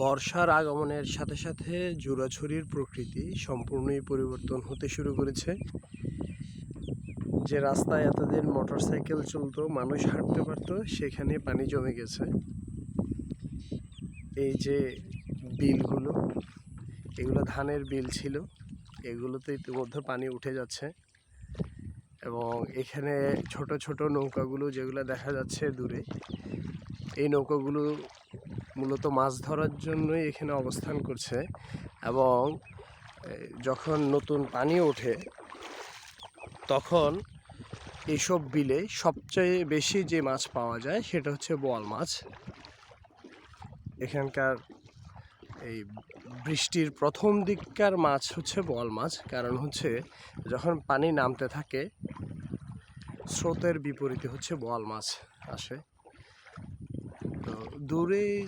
বর্ষার আগমনের সাথে সাথে জোড়াছড়ির প্রকৃতি সম্পূর্ণই পরিবর্তন হতে শুরু করেছে। যে রাস্তায় এতদিন মোটরসাইকেল চলতো, মানুষ হাঁটতে পারতো, সেখানে পানি জমে গেছে। এই যে বিলগুলো, এগুলো ধানের বিল ছিল এগুলোতে ইতিমধ্যে পানি উঠে যাচ্ছে। এবং এখানে ছোট ছোট নৌকাগুলো যেগুলো দেখা যাচ্ছে দূরে, এই নৌকাগুলো মূলত মাছ ধরার জন্যই এখানে অবস্থান করছে এবং যখন নতুন পানি ওঠে, তখন এইসব বিলে সবচেয়ে বেশি যে মাছ পাওয়া যায় সেটা হচ্ছে বোয়াল মাছ। এখানকার এই বৃষ্টির প্রথম দিককার মাছ হচ্ছে বোয়াল মাছ, কারণ হচ্ছে যখন পানি নামতে থাকে, স্রোতের বিপরীতে হচ্ছে বোয়াল মাছ আসে। দূরে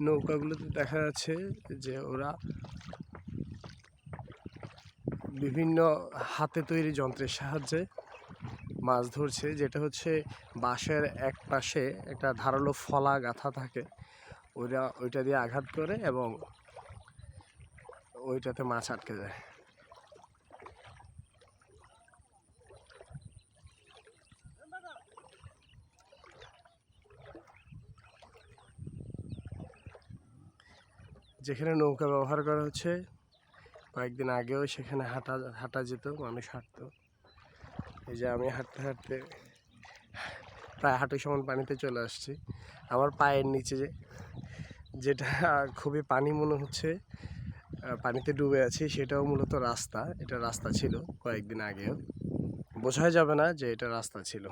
নৌকাগুলোতে দেখা যাচ্ছে যে ওরা বিভিন্ন হাতে তৈরি যন্ত্রের সাহায্যে মাছ ধরছে। যেটা হচ্ছে বাঁশের এক পাশে একটা ধারালো ফলা গাঁথা থাকে। ওরা ওইটা দিয়ে আঘাত করে এবং ওইটাতে মাছ আটকে যায়। যেখানে নৌকা ব্যবহার করা হচ্ছে, কয়েকদিন আগেও সেখানে হাঁটা হাঁটা যেত, মানুষ হাঁটতো। এই যে আমি হাঁটতে হাঁটতে প্রায় হাঁটু সমান পানিতে চলে আসছি। আমার পায়ের নিচে যে, যেটা খুবই পানি মনে হচ্ছে পানিতে ডুবে আছি, সেটাও মূলত রাস্তা। এটা রাস্তা ছিল কয়েকদিন আগেও। বোঝাই যাবে না যে এটা রাস্তা ছিল।